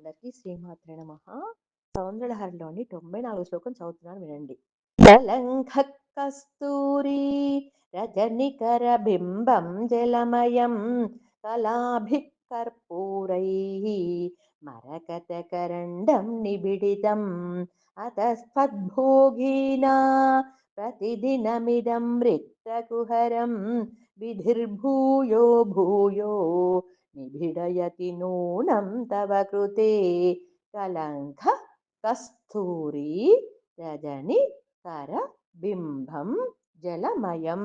అందరికీ శ్రీమాత్రే నమ. సౌందర్యహరిలోని తొంభై నాలుగు శ్లోకం చదువుతున్నాను వినండి. కలంఘ కస్తూరి రజనికర బింబం జలమయం కళాభికర్పూరై మరకతకరండం నిబిడితం అతస్ఫద్భోగీనా ప్రతిదినమిదం రిక్తకుహరం విధిర్భూయో భూయో నిభిడయతి నూనం తవ కృతే కలంక కస్తూరి రజని కర బింబం జలమయం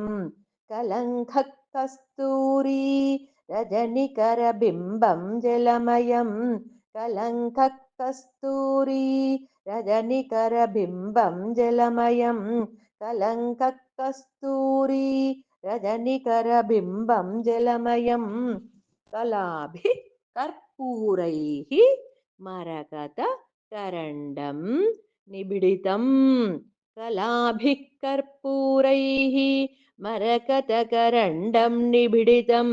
కలంక కస్తూరి రజనికర బింబం జలమయం కలంక కస్తూరి రజనికర బింబం జలమయం కలంక కస్తూరి రజనికర బింబం జలమయం కళాభి కర్పూరై మరకత కరండం నిబిడితం. కళాభి కర్పూరై మరకత కరండం నిబిడితం.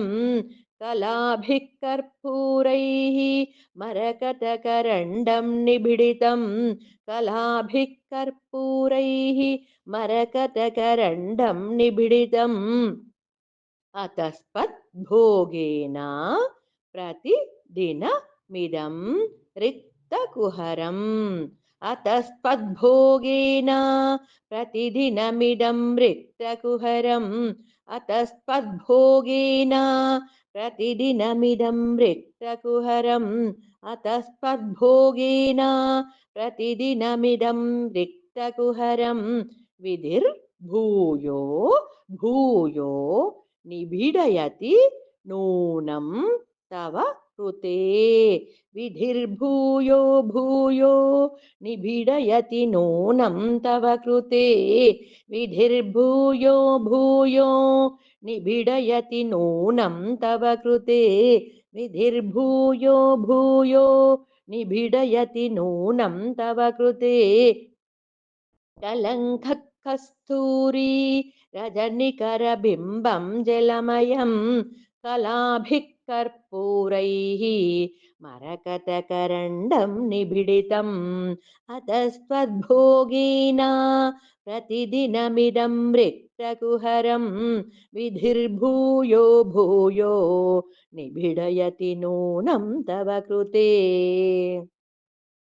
కళాభి కర్పూరై మరకత కరండం నిబిడితం. కళాభి కర్పూరై మరకత కరండం నిబిడితం. అతస్పత్ భోగేన ప్రతిదినమిదం రిక్తకుహరం. అతస్పద్భోగేన ప్రతిదినమిదం రిక్తకుహరం. అతస్పద్భోగేన ప్రతిదినమిదం రిక్తకుహరం. అతస్పద్భోగేన ప్రతిదినమిదం రిక్తకుహరం. విధిర్భూయో భూయో निबिडयति नूनं तव कृते विधिर्भूयो भूयो निबिडयति नूनं तव कृते। विधिर्भूयो भूयो निबिडयति नूनं तव कृते। विधिर्भूयो भूयो निबिडयति नूनं तव कृते। कलङ्क కస్తూరి రజనికర బింబం జలమయం కళాభికర్పూరైः మరకతకరండం నిబిడితం అతస్త్వద్భోగీనా ప్రతిదినమిదం రిక్తకుహరం విధిర్భూయో భూయో నిబిడయతి నూనం తవ కృతే